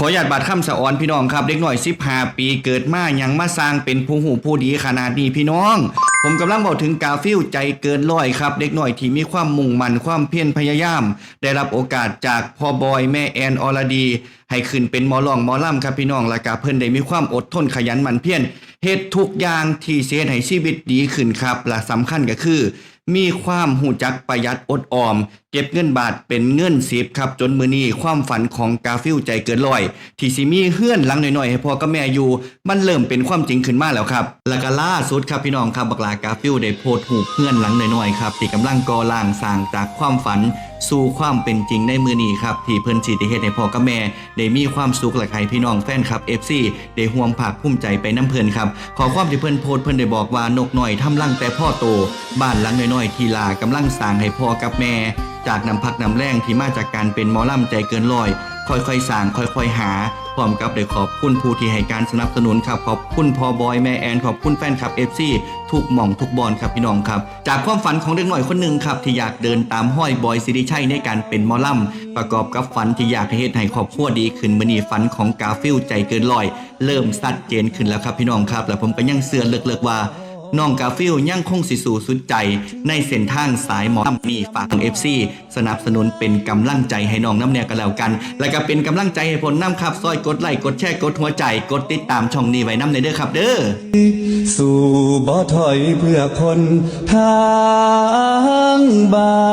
ขออนุญาตบาดคำสะออนพี่น้องครับ เด็กหน่อย15ปีเกิดมายังมาสร้างเป็นผู้หูผู้ดีขนาดนี้พี่น้อง ผมกำลังบอกถึงกาฟิลใจเกินร้อยครับ เด็กหน่อยที่มีความมุ่งมั่นความเพียรพยายาม ได้รับโอกาสจากพ่อบอยแม่แอนอรดี ให้ขึ้นเป็นหมอลองหมอล่ำครับพี่น้องและกาเพิ่นได้มีความอดทนขยันหมั่นเพียร เฮ็ดทุกอย่างที่เสียให้ชีวิตดีขึ้นครับ และสำคัญก็คือ มีความหูจักประหยัดอดออม เก็บเงินบาทเป็นเงินสิบครับ จนมือนี้ความฝันของกาฟิลใจเกินร้อย ที่สิมีเฮื่อนหลังหน่อยๆ ให้พ่อกับแม่อยู่ มันเริ่มเป็นความจริงขึ้นมาแล้วครับ แล้วก็ล่าสุดครับพี่น้องครับบักลากาฟิลได้โพสต์หูเฮือนหลังหน่อยๆครับที่กำลังก่อร่างสร้างจากความฝัน สู่ความเป็นจริงในมือนี้ครับ ที่เพิ่นสิได้เฮ็ดให้พ่อกับแม่ ได้มีความสุขหละให้พี่น้องแฟนคลับ FC ได้ห่วมภาคภูมิใจไปน้ำเพิ่นครับ ขอความที่เพิ่นโพสต์เพิ่นได้บอกว่านกน้อยทำรังแต่พ่อโต บ้านหลังน้อยๆทีลากำลังสร้างให้พ่อกับแม่ จากน้ำพักน้ำแรงที่มาจากการเป็นหมอลำใจเกินร้อย ค่อยๆสร้างค่อยๆหา พร้อมกับได้ขอบคุณผู้ที่ให้การสนับสนุนครับขอบคุณพอบอยแม่แอนขอบคุณแฟนคลับเอฟซีทุกหม่องทุกบอลครับพี่น้องครับ จากความฝันของเด็กหน่อยคนหนึ่งครับที่อยากเดินตามห้อยบอยสิริชัยในการเป็นมอลัมประกอบกับฝันที่อยากให้เฮ็ดให้ครอบครัวดีขึ้นมือนีฝันของกาฟิลใจเกินลอย เริ่มชัดเจนขึ้นแล้วครับพี่น้องครับ และผมก็ยังเสือเลิกๆว่า น้องกาฟิลยังคงสิสู่สุดใจ ในเส้นทางสายหมอลำมีฝากของ FC สนับสนุนเป็นกำลังใจให้น้องน้ำแนวกันแล้วกัน และก็เป็นกำลังใจให้ผลน้ำครับซอยกดไลค์กดแชร์กดหัวใจ กดติดตามช่องนี้ไว้น้ำในเด้อครับ เด้อสู่บ่ถอยเพื่อคนทางบ้าน